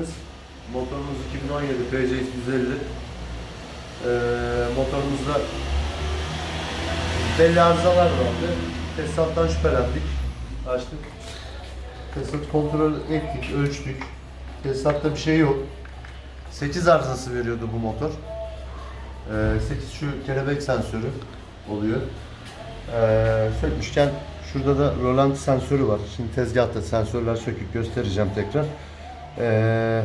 geldiniz. Motorumuz 2017 PCX 150. Ee, motorumuzda belli arızalar vardı. Tesisattan şüphelendik. Açtık. Tesisat kontrol ettik, ölçtük. Tesisatta bir şey yok. 8 arızası veriyordu bu motor. Ee, 8 şu kelebek sensörü oluyor. Ee, sökmüşken şurada da rolanti sensörü var. Şimdi tezgahta sensörler sökük göstereceğim tekrar. Ee,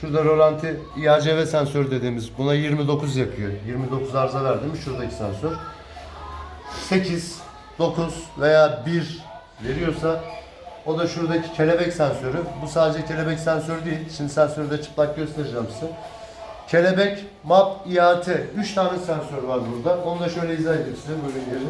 şurada rolanti IACV sensörü dediğimiz buna 29 yakıyor. 29 arıza verdi mi şuradaki sensör. 8, 9 veya 1 veriyorsa o da şuradaki kelebek sensörü. Bu sadece kelebek sensörü değil. Şimdi sensörü de çıplak göstereceğim size. Kelebek, map, IAT. 3 tane sensör var burada. Onu da şöyle izah edeyim size. Buyurun geri.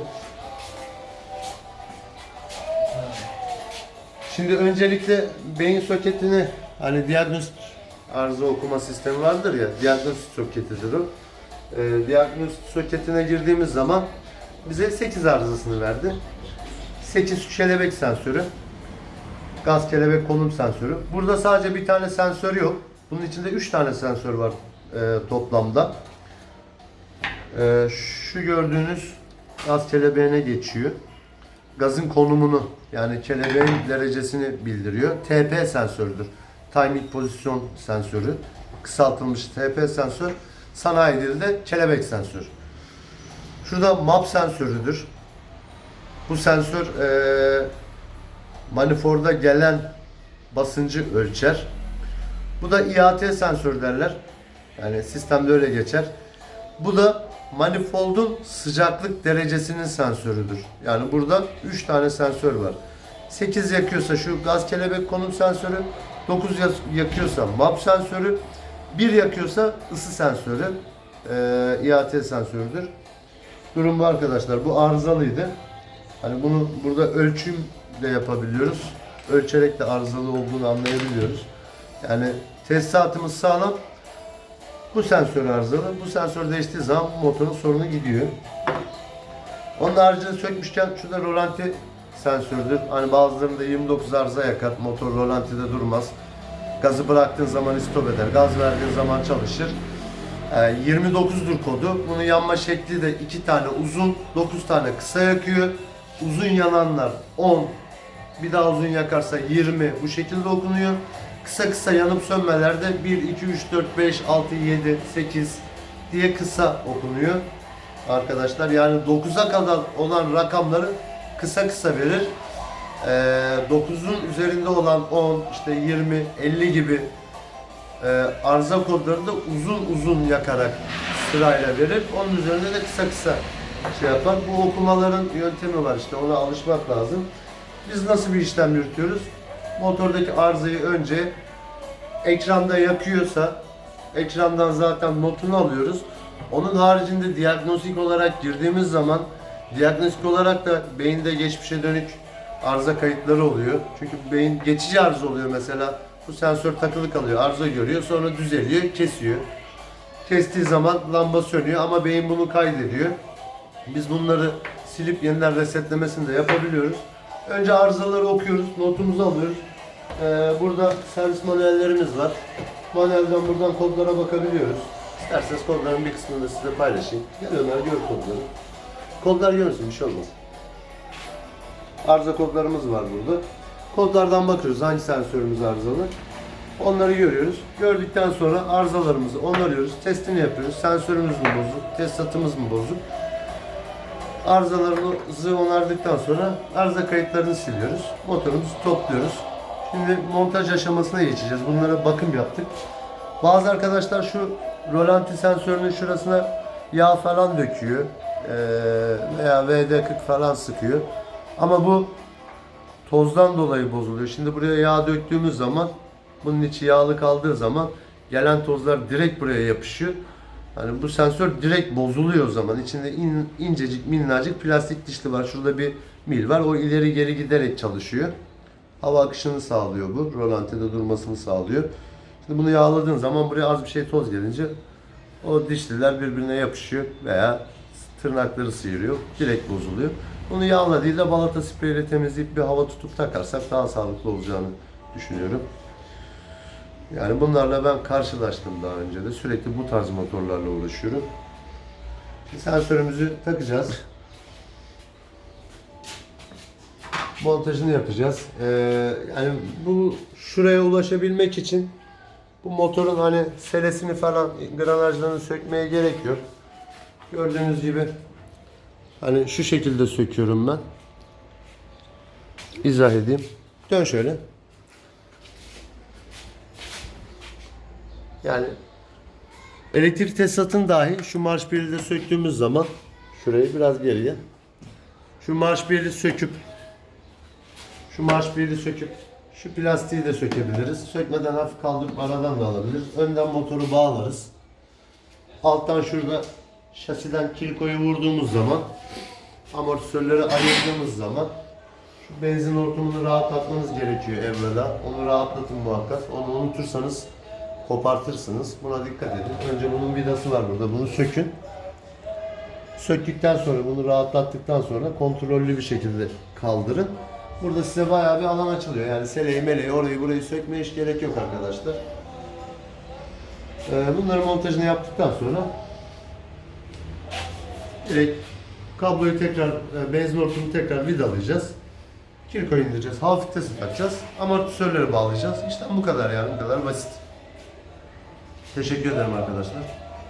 Şimdi öncelikle beyin soketini hani diagnostik arıza okuma sistemi vardır ya diagnostik soketidir o. Ee, diagnostik soketine girdiğimiz zaman bize 8 arızasını verdi. 8 kelebek sensörü. Gaz kelebek konum sensörü. Burada sadece bir tane sensör yok. Bunun içinde 3 tane sensör var e, toplamda. E, şu gördüğünüz gaz kelebeğine geçiyor. Gazın konumunu yani kelebeğin derecesini bildiriyor. TP sensörüdür. Timing pozisyon sensörü. Kısaltılmış TP sensör. Sanayi dilinde kelebek sensör. Şurada map sensörüdür. Bu sensör eee manifolda gelen basıncı ölçer. Bu da IAT sensör derler. Yani sistemde öyle geçer. Bu da manifoldun sıcaklık derecesinin sensörüdür. Yani burada 3 tane sensör var. 8 yakıyorsa şu gaz kelebek konum sensörü, 9 yakıyorsa map sensörü, 1 yakıyorsa ısı sensörü, eee IAT sensörüdür. Durum bu arkadaşlar. Bu arızalıydı. Hani bunu burada ölçüm de yapabiliyoruz. Ölçerek de arızalı olduğunu anlayabiliyoruz. Yani tesisatımız sağlam. Bu sensör arızalı. Bu sensör değiştiği zaman bu motorun sorunu gidiyor. Onun haricinde sökmüşken şurada rolanti sensördür. Hani bazılarında 29 arıza yakar. Motor rolantide durmaz. Gazı bıraktığın zaman istop eder. Gaz verdiğin zaman çalışır. Ee, 29'dur kodu. Bunun yanma şekli de 2 tane uzun, 9 tane kısa yakıyor. Uzun yananlar 10, bir daha uzun yakarsa 20 bu şekilde okunuyor. Kısa kısa yanıp sönmelerde 1, 2, 3, 4, 5, 6, 7, 8 diye kısa okunuyor. Arkadaşlar yani 9'a kadar olan rakamları kısa kısa verir. Ee, 9'un üzerinde olan 10, işte 20, 50 gibi e, arıza kodları da uzun uzun yakarak sırayla verir. Onun üzerinde de kısa kısa şey yapar. Bu okumaların yöntemi var işte ona alışmak lazım. Biz nasıl bir işlem yürütüyoruz? Motordaki arızayı önce ekranda yakıyorsa ekrandan zaten notunu alıyoruz. Onun haricinde diagnostik olarak girdiğimiz zaman diagnostik olarak da beyinde geçmişe dönük arıza kayıtları oluyor. Çünkü beyin geçici arıza oluyor mesela. Bu sensör takılı kalıyor, arıza görüyor, sonra düzeliyor, kesiyor. Kestiği zaman lamba sönüyor ama beyin bunu kaydediyor. Biz bunları silip yeniden resetlemesini de yapabiliyoruz. Önce arızaları okuyoruz, notumuzu alıyoruz. Ee, burada servis manuellerimiz var. Manuelden buradan kodlara bakabiliyoruz. İsterseniz kodların bir kısmını da size paylaşayım. Gel Ömer gör kodları. Kodlar görsün bir şey olmaz. Arıza kodlarımız var burada. Kodlardan bakıyoruz hangi sensörümüz arızalı. Onları görüyoruz. Gördükten sonra arızalarımızı onarıyoruz. Testini yapıyoruz. Sensörümüz mü bozuk, tesisatımız mı bozuk? Arızalarımızı onardıktan sonra arıza kayıtlarını siliyoruz. Motorumuzu topluyoruz. Şimdi montaj aşamasına geçeceğiz. Bunlara bakım yaptık. Bazı arkadaşlar şu rolanti sensörünün şurasına yağ falan döküyor. Ee, veya VD40 falan sıkıyor. Ama bu tozdan dolayı bozuluyor. Şimdi buraya yağ döktüğümüz zaman bunun içi yağlı kaldığı zaman gelen tozlar direkt buraya yapışıyor. Hani bu sensör direkt bozuluyor o zaman. İçinde in, incecik minnacık plastik dişli var. Şurada bir mil var. O ileri geri giderek çalışıyor. Hava akışını sağlıyor bu. Rolantide durmasını sağlıyor. Şimdi bunu yağladığın zaman buraya az bir şey toz gelince o dişliler birbirine yapışıyor veya tırnakları sıyırıyor. Direkt bozuluyor. Bunu yağla değil de balata spreyiyle temizleyip bir hava tutup takarsak daha sağlıklı olacağını düşünüyorum. Yani bunlarla ben karşılaştım daha önce de. Sürekli bu tarz motorlarla uğraşıyorum. Sensörümüzü takacağız. Montajını yapacağız. Ee, yani bu şuraya ulaşabilmek için bu motorun hani selesini falan granajlarını sökmeye gerek yok. Gördüğünüz gibi hani şu şekilde söküyorum ben. İzah edeyim. Dön şöyle. Yani elektrik tesisatın dahi şu marş birliği söktüğümüz zaman şurayı biraz geriye şu marş birliği söküp şu marş birliği söküp şu plastiği de sökebiliriz. Sökmeden hafif kaldırıp aradan da alabiliriz. Önden motoru bağlarız. Alttan şurada şasiden kilikoyu vurduğumuz zaman amortisörleri ayırdığımız zaman şu benzin hortumunu rahatlatmanız gerekiyor evvela. Onu rahatlatın muhakkak. Onu unutursanız kopartırsınız. Buna dikkat edin. Önce bunun vidası var burada. Bunu sökün. Söktükten sonra bunu rahatlattıktan sonra kontrollü bir şekilde kaldırın. Burada size bayağı bir alan açılıyor. Yani seleyi meleği orayı burayı sökmeye hiç gerek yok arkadaşlar. Ee, bunların montajını yaptıktan sonra direkt kabloyu tekrar, e, benzin hortumunu tekrar vidalayacağız. Kirko indireceğiz, hafif test takacağız, amortisörleri bağlayacağız. İşte bu kadar yani, bu kadar basit. Teşekkür ederim arkadaşlar.